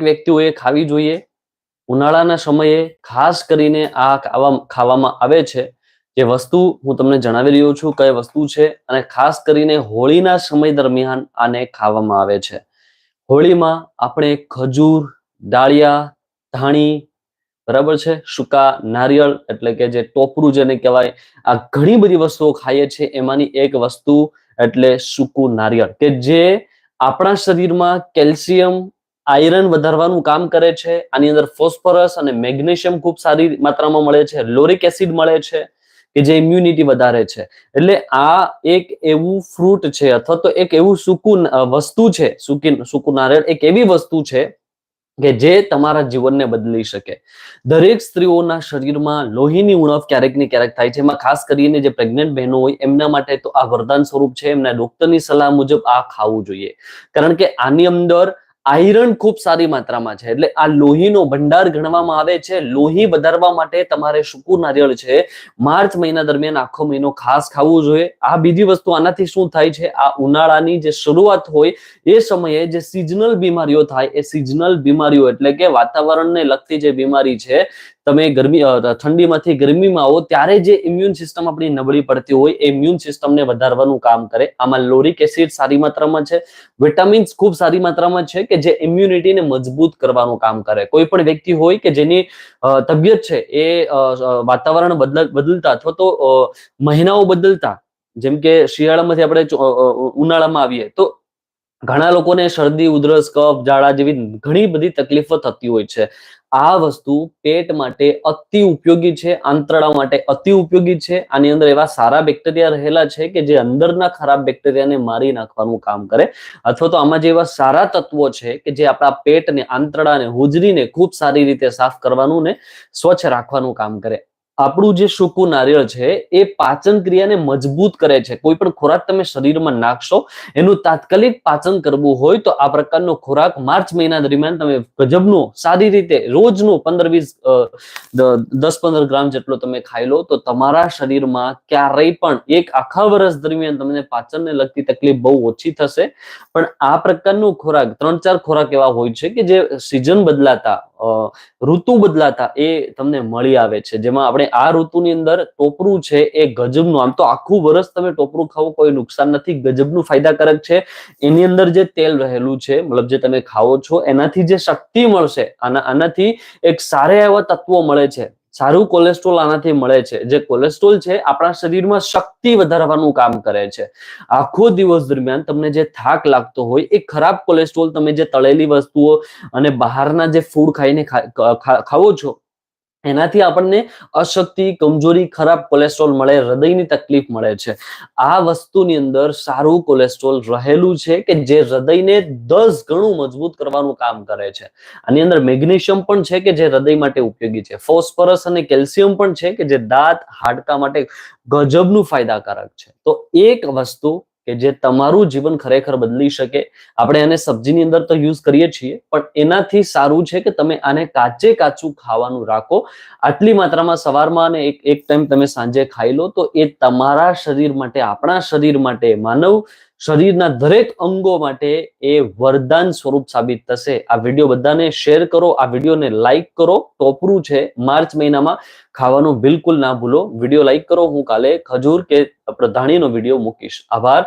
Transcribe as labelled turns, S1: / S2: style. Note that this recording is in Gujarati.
S1: દરેક વ્યક્તિઓએ ખાવી જોઈએ. ઉનાળાના સમયે ખાસ કરીને આ ખાવા, ખાવામાં આવે છે. જે વસ્તુ હું તમને જણાવી રહ્યો છું કઈ વસ્તુ છે અને ખાસ કરીને હોળીના સમય દરમિયાન આને ખાવામાં આવે છે. હોળીમાં આપણે ખજૂર, ડાળિયા, ધાણી, બરાબર છે? સૂકા નારિયેળ એટલે કે જે ટોપરું જેને કહેવાય, આ ઘણી બધી વસ્તુઓ ખાઈએ છીએ. એમાંની એક વસ્તુ એટલે સૂકું નારિયેળ કે જે આપણા શરીરમાં કેલ્શિયમ આયરન વધારવાનું કામ કરે છે, આની અંદર ફોસ્ફરસ અને મેગ્નેશિયમ ખૂબ સારી માત્રામાં મળે છે, લોરિક એસિડ મળે છે કે જે ઇમ્યુનિટી વધારે છે. એટલે આ એક એવું ફ્રૂટ છે અથવા તો એક એવું સૂકું વસ્તુ છે સૂકી સૂકું નારિયેળ એક એવી વસ્તુ છે કે જે તમારા જીવનને બદલી શકે. દરેક સ્ત્રીઓના શરીરમાં લોહીની ઉણપ ક્યારેક ને ક્યારેક થાય છે. એમાં ખાસ કરીને જે પ્રેગ્નેન્ટ બહેનો હોય, એમના માટે તો આ વરદાન સ્વરૂપ છે. એમના ડોક્ટરની સલાહ મુજબ આ ખાવું જોઈએ. કારણ કે આની અંદર આયરન ખૂબ સારી માત્રામાં છે. એટલે આ લોહીનો ભંડાર ગણવામાં આવે છે. લોહી વધારવા માટે તમારે સૂકું નારિયેળ છે. માર્ચ મહિના દરમિયાન આખો મહિનો ખાસ ખાવું જોઈએ. આ બીજી વસ્તુ આનાથી શું થાય છે? આ ઉનાળાની જે શરૂઆત હોય એ સમયે જે સિઝનલ બીમારીઓ થાય, એ સિઝનલ બીમારીઓ એટલે કે વાતાવરણને લગતી જે બીમારી છે તમે ગરમી ઠંડીમાંથી ગરમીમાં આવો, ત્યારે જે ઇમ્યુન સિસ્ટમ આપણી નબળી પડતી હોય, એ ઇમ્યુન સિસ્ટમને વધારવાનું કામ કરે. આમાં લોરિક એસિડ સારી માત્રામાં છે. વિટામિન્સ ખૂબ સારી માત્રામાં છે કે જે ઇમ્યુનિટીને મજબૂત કરવાનું કામ કરે. કોઈ પણ વ્યક્તિ હોય કે જેની તબિયત છે એ વાતાવરણ બદલતા અથવા તો મહિનાઓ બદલતા, જેમ કે શિયાળામાંથી આપણે ઉનાળામાં આવીએ, તો ઘણા લોકોને શરદી, ઉધરસ, કફ, ઝાડા જેવી ઘણી બધી તકલીફો થતી હોય છે. આ વસ્તુ પેટ માટે અતિ ઉપયોગી છે, આંતરડા માટે અતિ ઉપયોગી છે. આની અંદર એવા સારા બેક્ટેરિયા રહેલા છે કે જે અંદરના ખરાબ બેક્ટેરિયાને મારી નાખવાનું કામ કરે. અથવા તો આમાં જે એવા સારા તત્વો છે કે જે આપણા પેટને, આંતરડાને, હોજરીને ખૂબ સારી રીતે સાફ કરવાનું ને સ્વચ્છ રાખવાનું કામ કરે. આપણું જે સૂકું નારિયેળ છે, એ પાચન ક્રિયાને મજબૂત કરે છે. કોઈ પણ ખોરાક તમે શરીરમાં નાખશો, એનું તાત્કાલિક પાચન કરવું હોય તો આ પ્રકારનો ખોરાક માર્ચ મહિના દરમિયાન તમે ગજબનો, સારી રીતે રોજનો પંદર વીસ દસ પંદર ગ્રામ જેટલો તમે ખાઈ લો, તો તમારા શરીરમાં ક્યારેય પણ એક આખા વર્ષ દરમિયાન તમને પાચનને લગતી તકલીફ બહુ ઓછી થશે. પણ આ પ્રકારનો ખોરાક ત્રણ ચાર ખોરાક એવા હોય છે કે જે સિઝન બદલાતા ઋતુ બદલાતા એ તમને મળી આવે છે. જેમાં આપણે આ ઋતુની અંદર ટોપરું છે એ ગજબનું. આમ તો આખું વર્ષ તમે ટોપરું ખાવું કોઈ નુકસાન નથી. ગજબનું ફાયદાકારક છે. એની અંદર જે તેલ રહેલું છે, મતલબ જે તમે ખાઓ છો, એનાથી જે શક્તિ મળશે, આના આનાથી એક સારા એવા તત્વો મળે છે. સારું કોલેસ્ટ્રોલ આનાથી મળે છે. જે કોલેસ્ટ્રોલ છે, આપણા શરીરમાં શક્તિ વધારવાનું કામ કરે છે. આખો દિવસ દરમિયાન તમને જે થાક લાગતો હોય, એ ખરાબ કોલેસ્ટ્રોલ તમે જે તળેલી વસ્તુઓ અને બહારના જે ફૂડ ખાઈને ખાવો છો એનાથી આપણને અશક્તિ, કમજોરી, ખરાબ કોલેસ્ટ્રોલ મળે, હૃદયની તકલીફ મળે છે. આ વસ્તુની અંદર સારું કોલેસ્ટ્રોલ રહેલું છે કે જે હૃદયને દસ ગણું મજબૂત કરવાનું કામ કરે છે. આની અંદર મેગ્નેશિયમ પણ છે કે જે હૃદય માટે ઉપયોગી છે. ફોસ્ફરસ અને કેલ્શિયમ પણ છે કે જે દાંત, હાડકા માટે ગજબનું ફાયદાકારક છે. તો એક વસ્તુ કે જે તમારું જીવન ખરેખર બદલી શકે. આપણે એને સબ્જીની અંદર તો યુઝ કરીએ છીએ, પણ એનાથી સારું છે કે તમે આને કાચે કાચું ખાવાનું રાખો. આટલી માત્રામાં સવારમાં અને એક એક ટાઈમ તમે સાંજે ખાઈ લો, તો એ તમારા શરીર માટે, આપણા શરીર માટે માનવ શરીરના દરેક અંગો માટે એ વરદાન સ્વરૂપ સાબિત થશે. આ વીડિયો બધાને શેર કરો, આ વિડીયોને લાઈક કરો. ટોપરું છે માર્ચ મહિનામાં. ખાવાનું બિલકુલ ના ભૂલો. વીડિયો લાઈક કરો. હું કાલે ખજૂર કે પ્રધાણીનો વીડિયો મૂકીશ. આભાર.